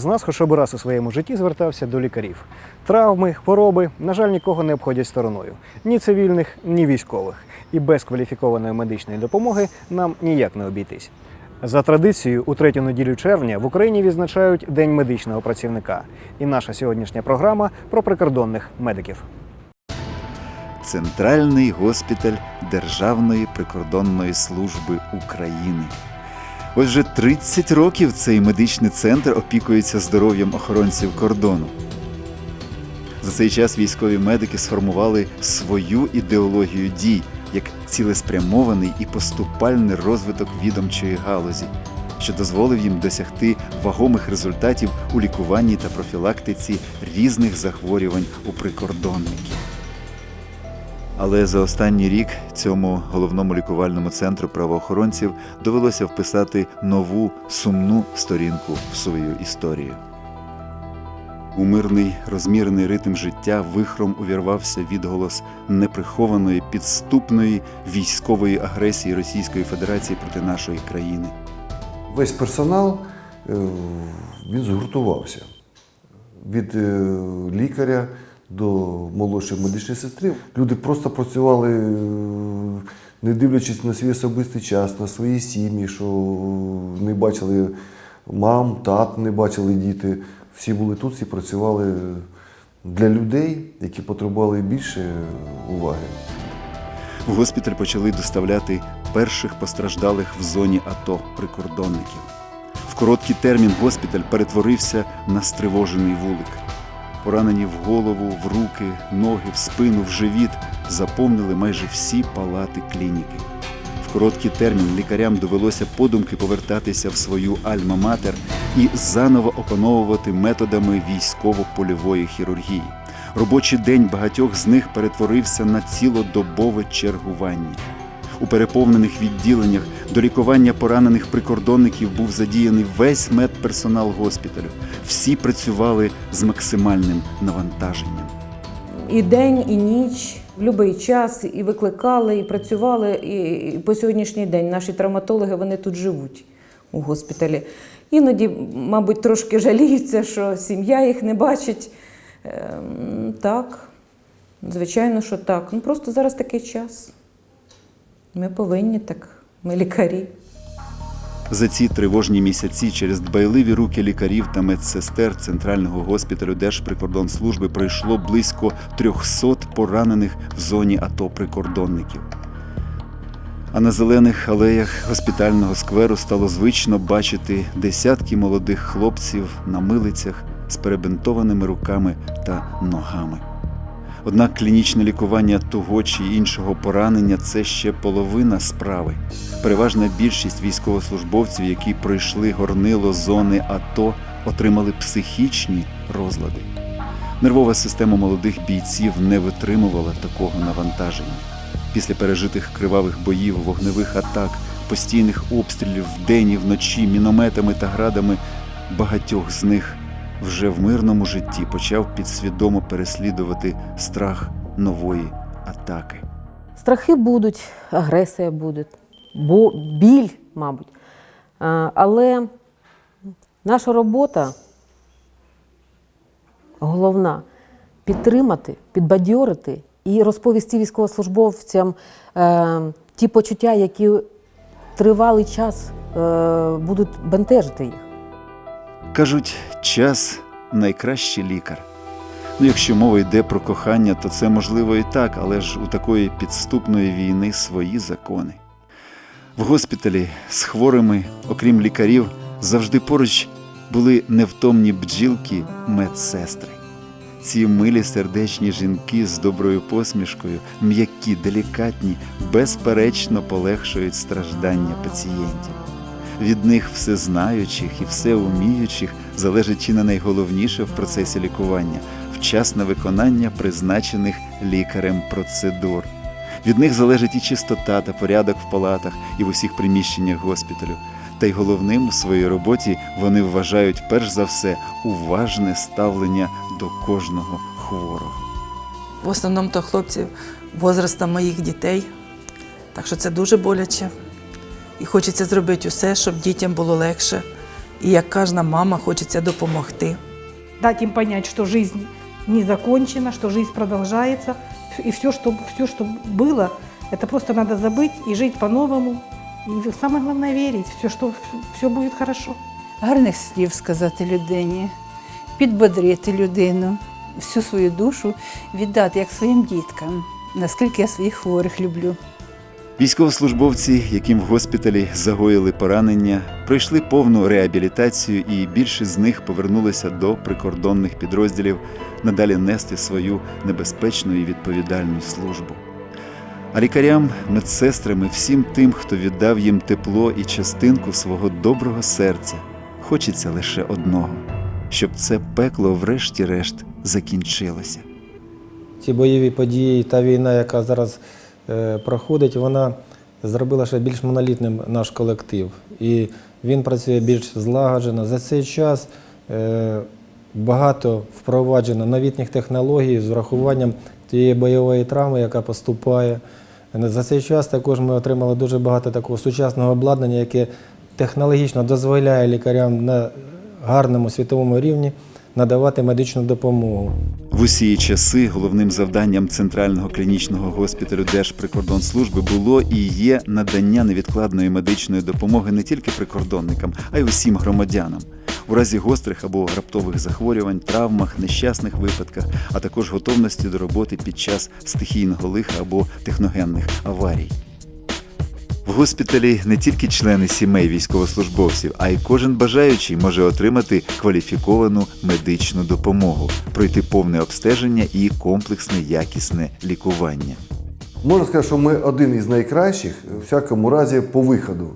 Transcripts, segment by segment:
З нас хоча б раз у своєму житті звертався до лікарів. Травми, хвороби, на жаль, нікого не обходять стороною. Ні цивільних, ні військових. І без кваліфікованої медичної допомоги нам ніяк не обійтись. За традицією, у третю неділю червня в Україні відзначають День медичного працівника. І наша сьогоднішня програма про прикордонних медиків. Центральний госпіталь Державної прикордонної служби України. Ось вже 30 років цей медичний центр опікується здоров'ям охоронців кордону. За цей час військові медики сформували свою ідеологію дій як цілеспрямований і поступальний розвиток відомчої галузі, що дозволив їм досягти вагомих результатів у лікуванні та профілактиці різних захворювань у прикордонників. Але за останній рік цьому головному лікувальному центру правоохоронців довелося вписати нову сумну сторінку в свою історію. У мирний розмірений ритм життя вихром увірвався відголос неприхованої підступної військової агресії Російської Федерації проти нашої країни. Весь персонал е, він згуртувався від е, лікаря до молодшої медичної сестри. Люди просто працювали, е, не дивлячись на свій особистий час, на свої сім'ї, що не бачили мам, тат, не бачили діти. Всі були тут, всі працювали для людей, які потребували більше уваги. В госпіталь почали доставляти перших постраждалих в зоні АТО прикордонників. В короткий термін госпіталь перетворився на стривожений вулик. Поранені в голову, в руки, ноги, в спину, в живіт заповнили майже всі палати клініки. В короткий термін лікарям довелося подумки повертатися в свою альма-матер і заново опановувати методами військово-польової хірургії. Робочий день багатьох з них перетворився на цілодобове чергування. У переповнених відділеннях до лікування поранених прикордонників був задіяний весь медперсонал госпіталю. Всі працювали з максимальним навантаженням. І день, і ніч, в будь-який час, і викликали, і працювали. І, по сьогоднішній день наші травматологи вони тут живуть у госпіталі. Іноді, мабуть, трошки жаліються, що сім'я їх не бачить. Ем, так, звичайно, що так. Ну просто зараз такий час. Ми повинні так, ми лікарі. За ці тривожні місяці через дбайливі руки лікарів та медсестер Центрального госпіталю Держприкордонслужби пройшло близько 300 поранених в зоні АТО прикордонників. А на зелених алеях госпітального скверу стало звично бачити десятки молодих хлопців на милицях з перебинтованими руками та ногами. Однак клінічне лікування того чи іншого поранення це ще половина справи. Переважна більшість військовослужбовців, які пройшли горнило зони АТО, отримали психічні розлади. Нервова система молодих бійців не витримувала такого навантаження. Після пережитих кривавих боїв, вогневих атак, постійних обстрілів вдень і вночі мінометами та градами багатьох з них вже в мирному житті почав підсвідомо переслідувати страх нової атаки. Страхи будуть, агресія буде, бо біль, мабуть. Але наша робота головна підтримати, підбадьорити і розповісти військовослужбовцям е, ті почуття, які тривалий час е, будуть бентежити їх. Кажуть, час найкращий лікар. Ну, якщо мова йде про кохання, то це можливо і так, але ж у такої підступної війни свої закони. В госпіталі з хворими, окрім лікарів, завжди поруч були невтомні бджілки медсестри. Ці милі сердечні жінки з доброю посмішкою, м'які, делікатні, безперечно полегшують страждання пацієнтів. Від них всезнаючих і всеуміючих залежить чи не найголовніше в процесі лікування вчасне виконання призначених лікарем процедур. Від них залежить і чистота та порядок в палатах і в усіх приміщеннях госпіталю. Та й головним у своїй роботі вони вважають перш за все уважне ставлення до кожного хворого. В основному то хлопці возраста моїх дітей. Так що це дуже боляче. І хочеться зробити усе, щоб дітям було легше І як кожна мама хочеться допомогти. дать им понять, что жизнь не закончена, что жизнь продолжается, и все, что, все, что было, это просто надо забыть и жить по-новому. И самое главное верить, все, что все будет хорошо. гарних слів сказати людині, підбодрити людину, всю свою душу віддати як своїм діткам, наскільки я своїх хворих люблю. Військовослужбовці, яким в госпіталі загоїли поранення, пройшли повну реабілітацію, і більшість з них повернулися до прикордонних підрозділів надалі нести свою небезпечну і відповідальну службу. А лікарям, медсестрам і всім тим, хто віддав їм тепло і частинку свого доброго серця, хочеться лише одного, щоб це пекло, врешті-решт, закінчилося. ці бойові події, та війна, яка зараз проходить, вона зробила ще більш монолітним наш колектив. І він працює більш злагоджено. За цей час е, багато впроваджено новітніх технологій з врахуванням тієї бойової травми, яка поступає. За цей час також ми отримали дуже багато такого сучасного обладнання, яке технологічно дозволяє лікарям на гарному світовому рівні надавати медичну допомогу. В усі часи головним завданням Центрального клінічного госпіталю Держприкордонслужби було і є надання невідкладної медичної допомоги не тільки прикордонникам, а й усім громадянам. У разі гострих або раптових захворювань, травмах, нещасних випадках, а також готовності до роботи під час стихійного лиха або техногенних аварій. В госпіталі не тільки члени сімей військовослужбовців, а й кожен бажаючий може отримати кваліфіковану медичну допомогу, пройти повне обстеження і комплексне якісне лікування. Можна сказати, що ми один із найкращих, у всякому разі, по виходу.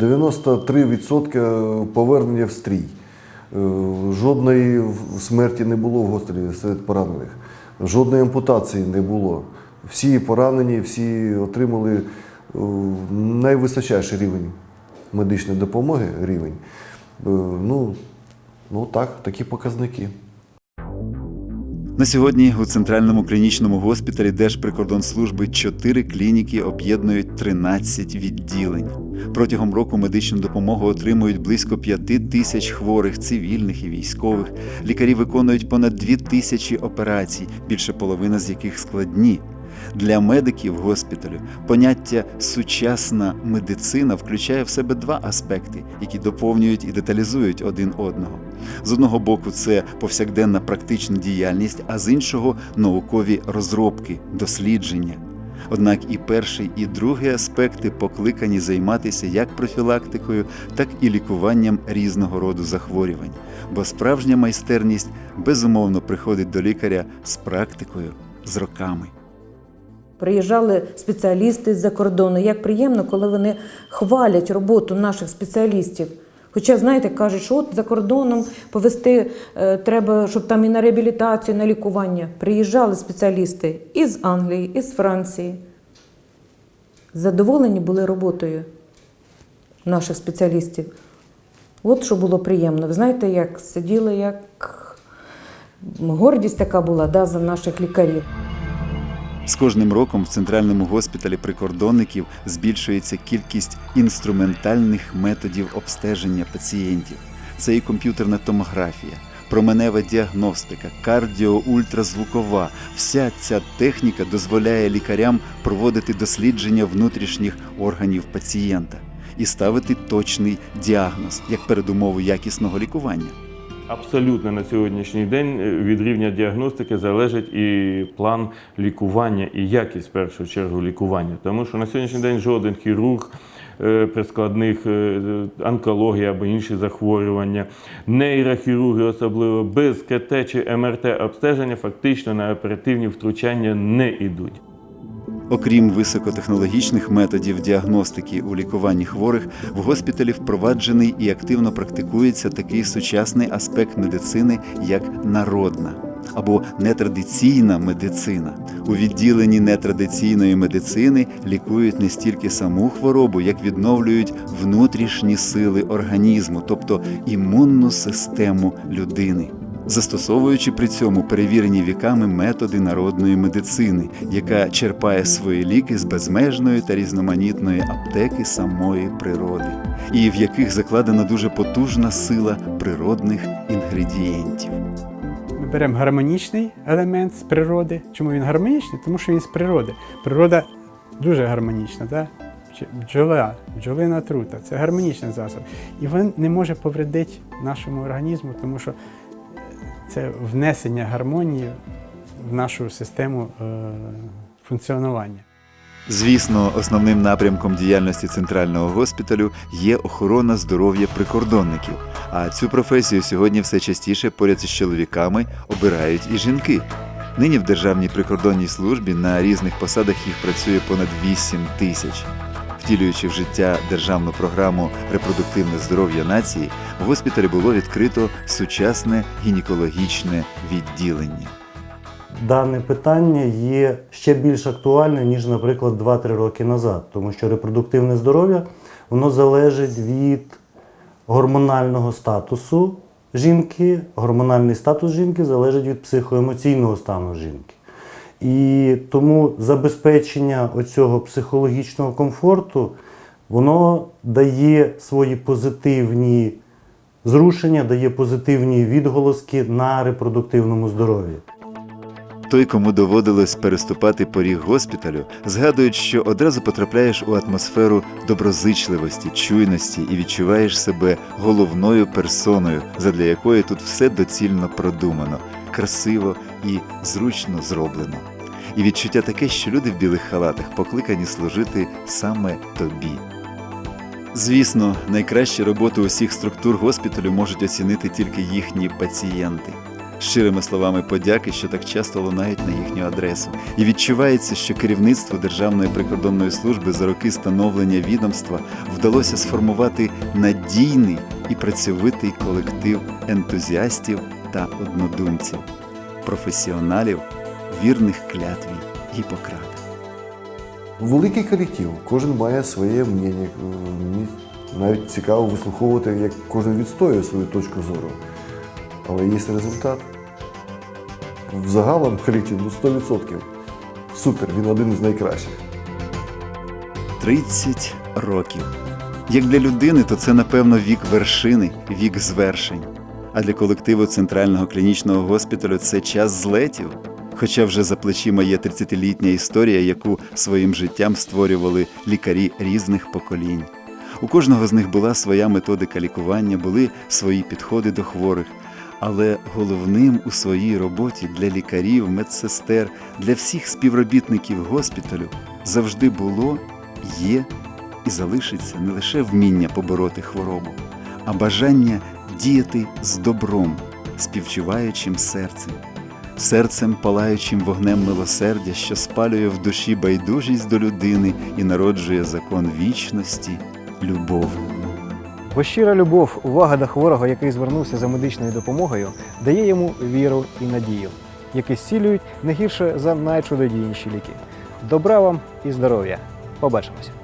93% повернення в стрій. Е, Жодної смерті не було в госпіталі серед поранених. Жодної ампутації не було. Всі поранені, всі отримали найвисочайший рівень медичної допомоги. Рівень. Е, Ну, ну так, такі показники. На сьогодні у центральному клінічному госпіталі Держприкордонслужби чотири клініки об'єднують 13 відділень. Протягом року медичну допомогу отримують близько 5 тисяч хворих, цивільних і військових. Лікарі виконують понад 2 тисячі операцій, більше половина з яких складні. Для медиків госпіталю поняття сучасна медицина включає в себе два аспекти, які доповнюють і деталізують один одного. З одного боку, це повсякденна практична діяльність, а з іншого наукові розробки, дослідження. Однак і перший, і другий аспекти покликані займатися як профілактикою, так і лікуванням різного роду захворювань. Бо справжня майстерність безумовно приходить до лікаря з практикою, з роками. Приїжджали спеціалісти з-за кордону. Як приємно, коли вони хвалять роботу наших спеціалістів. Хоча, знаєте, кажуть, що от за кордоном повести е, треба, щоб там і на реабілітацію, і на лікування. Приїжджали спеціалісти із Англії, із Франції. Задоволені були роботою наших спеціалістів. От що було приємно. Ви знаєте, як сиділи, як гордість така була да, за наших лікарів. З кожним роком в центральному госпіталі прикордонників збільшується кількість інструментальних методів обстеження пацієнтів. Це і комп'ютерна томографія, променева діагностика, кардіоультразвукова. Вся ця техніка дозволяє лікарям проводити дослідження внутрішніх органів пацієнта і ставити точний діагноз як передумову якісного лікування. Абсолютно на сьогоднішній день е, від рівня діагностики залежить і план лікування, і якість в першу чергу лікування. Тому що на сьогоднішній день жоден хірург е, при складних е, онкології або інші захворювання, нейрохірурги особливо без КТ чи МРТ обстеження фактично на оперативні втручання не йдуть. Окрім високотехнологічних методів діагностики у лікуванні хворих, в госпіталі впроваджений і активно практикується такий сучасний аспект медицини, як народна або нетрадиційна медицина. У відділенні нетрадиційної медицини лікують не стільки саму хворобу, як відновлюють внутрішні сили організму, тобто імунну систему людини. Застосовуючи при цьому перевірені віками методи народної медицини, яка черпає свої ліки з безмежної та різноманітної аптеки самої природи, і в яких закладена дуже потужна сила природних інгредієнтів. Ми беремо гармонічний елемент з природи. Чому він гармонічний? Тому що він з природи. Природа дуже гармонічна. Бдж- Бджола, бджолина трута це гармонічний засіб. І він не може повредити нашому організму, тому що це внесення гармонії в нашу систему е, функціонування. Звісно, основним напрямком діяльності центрального госпіталю є охорона здоров'я прикордонників. А цю професію сьогодні все частіше поряд із чоловіками обирають і жінки. Нині в Державній прикордонній службі на різних посадах їх працює понад 8 тисяч. Втілюючи в життя державну програму репродуктивне здоров'я нації, в госпіталі було відкрито сучасне гінекологічне відділення. Дане питання є ще більш актуальним, ніж, наприклад, 2-3 роки назад, тому що репродуктивне здоров'я воно залежить від гормонального статусу жінки. Гормональний статус жінки залежить від психоемоційного стану жінки. І тому забезпечення оцього психологічного комфорту воно дає свої позитивні зрушення, дає позитивні відголоски на репродуктивному здоров'ї. Той, кому доводилось переступати поріг госпіталю, згадують, що одразу потрапляєш у атмосферу доброзичливості, чуйності і відчуваєш себе головною персоною, задля якої тут все доцільно продумано, красиво і зручно зроблено. І відчуття таке, що люди в білих халатах покликані служити саме тобі. Звісно, найкращі роботи усіх структур госпіталю можуть оцінити тільки їхні пацієнти. Щирими словами подяки, що так часто лунають на їхню адресу, і відчувається, що керівництву Державної прикордонної служби за роки становлення відомства вдалося сформувати надійний і працьовитий колектив ентузіастів та однодумців, професіоналів, вірних клятві Гіппократа. Великий колектив, кожен має своє мнення. Мені навіть цікаво вислуховувати, як кожен відстоює свою точку зору. Але є результат. Взагалом колектив ну 100%. Супер, він один із найкращих. 30 років. Як для людини, то це, напевно, вік вершини, вік звершень. А для колективу Центрального клінічного госпіталю це час злетів. Хоча вже за плечима є 30-літня історія, яку своїм життям створювали лікарі різних поколінь. У кожного з них була своя методика лікування, були свої підходи до хворих. Але головним у своїй роботі для лікарів, медсестер, для всіх співробітників госпіталю завжди було, є і залишиться не лише вміння побороти хворобу, а бажання діяти з добром, співчуваючим серцем, серцем палаючим вогнем милосердя, що спалює в душі байдужість до людини і народжує закон вічності, любов. Бо щира любов, увага до хворого, який звернувся за медичною допомогою, дає йому віру і надію, які зцілюють не гірше за найчудодійніші ліки. Добра вам і здоров'я! Побачимося!